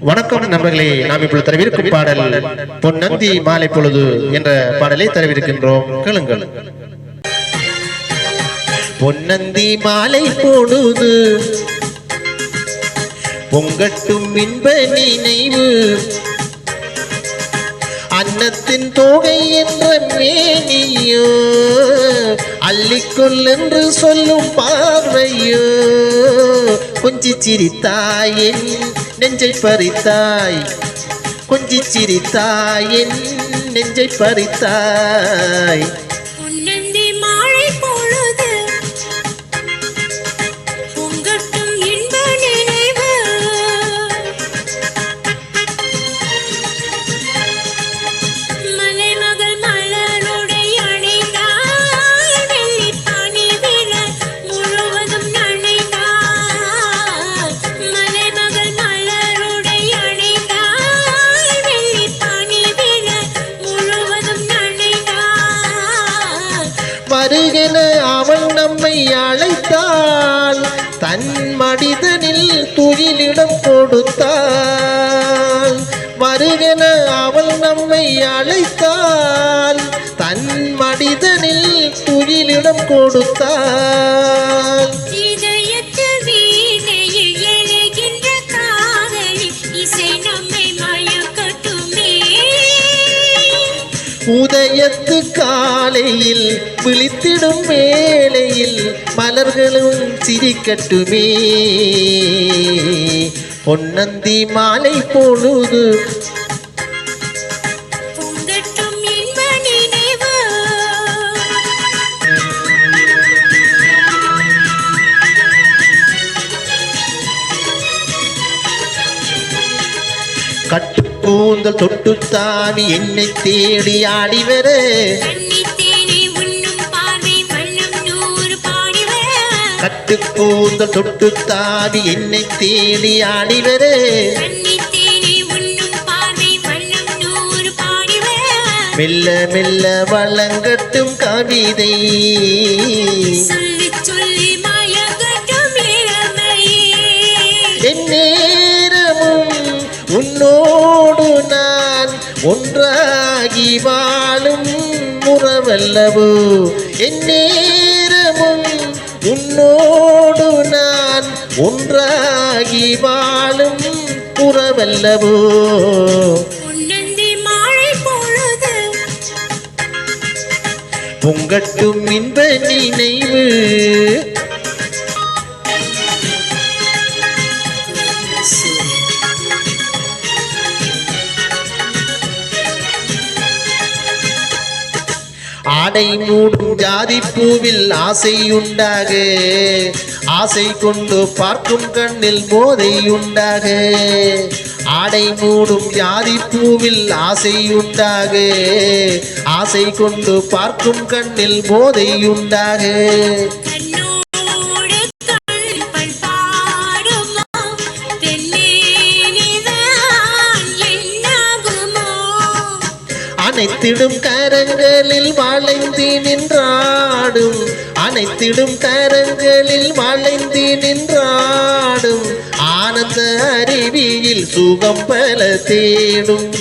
வணக்கம் நண்பர்களே நாம் இப்பொழுது தரவிருக்கும் பாடல் பொன்னந்தி மாலை பொழுது என்ற பாடலை தரவிருக்கின்றோம். கேளுங்கள். பொன்னந்தி மாலை பொழுது பொங்கட்டும் இன்ப நினைவு அன்னத்தின் தோகை என்ற மேனியோ அள்ளிக்கொள் என்று சொல்லும் பார்வை கொஞ்சி சிரித்தாயின் நெஞ்சை பறித்தாய். கொஞ்சி சிரித்தாயின் நெஞ்சை பறித்தாய். என அவன் நம்மை அழைத்தால் தன் மனிதனில் துயிலிடம் கொடுத்தால் வருகென அவள் நம்மை அழைத்தால் தன் மனிதனில் துயிலிடம் கொடுத்தாள். உதயத்து காலையில் விழித்திடும் வேளையில் மலர்களும் சிரிக்கட்டுமே. பொன்னந்தி மாலை பொழுது கட்டு கூந்தல் தொட்டு தாவி என்னை தேடி ஆடி வர கட்டு கூந்தல் தொட்டு தாவி என்னை தேடி ஆடி வர மெல்ல மெல்ல வழங்கட்டும் கவிதை. ஒன்றாகி வாழும் உறவல்லவோ என் நேரமும் உன்னோடு நான் ஒன்றாகி வாழும் உறவல்லவோ. பொங்கட்டும் இன்ப நினைவு ஆடை மூடும் ஜாதி பூவில் ஆசை உண்டாக ஆசை கொண்டு பார்க்கும் கண்ணில் போதை உண்டாக ஆடை மூடும் ஜாதி பூவில் ஆசை உண்டாக ஆசை கொண்டு பார்க்கும் கண்ணில் போதை உண்டாக அனைத்திடும் கரங்களில் வளைந்து நின்றாடும். அனைத்திடும் கரங்களில் வளைந்து நின்றாடும். ஆனந்த அருவியில் சுகம் பல தேடும்.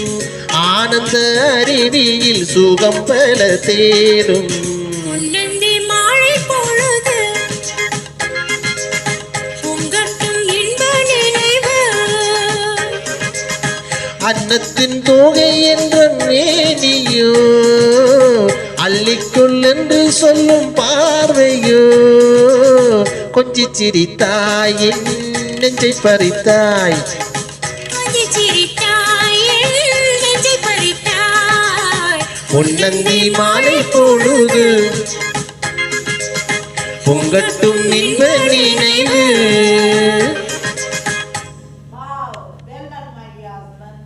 ஆனந்த அருவியில் சுகம் பல தேடும். அன்னத்தின் தோகை என்ற மேனியோ அள்ளிக்கொள் என்று சொல்லும் பார்வையோ? கொஞ்சி சிரித்தாய் நெஞ்சை பறித்தாய். பொன்னந்தி மாலை பொழுது பொங்கட்டும் இன்ப நினைவு.